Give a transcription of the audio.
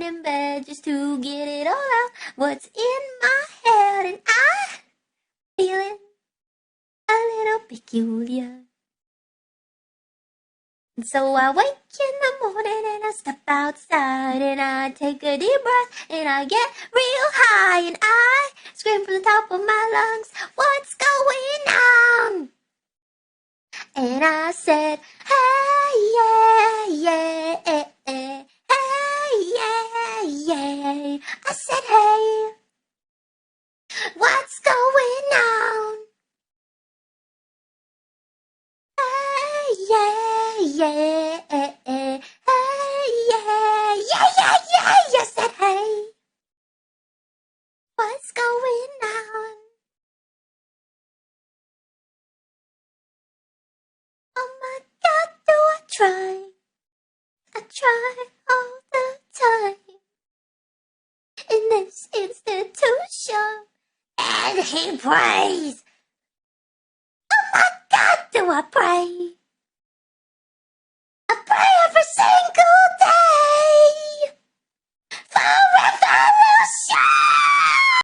in bed just to get it all out. What's in my head, and I feeling a little peculiar. So I wake in the morning and I step outside and I take a deep breath and I get real high and I scream from the top of my lungs, what's going on? And I said, yeah. I said, hey, what's going on? Hey, yeah, yeah, eh, eh, hey, yeah, yeah, yeah, yeah, I said, hey, what's going on? Oh my god, do I try? I try all the time. In this institution, and he prays.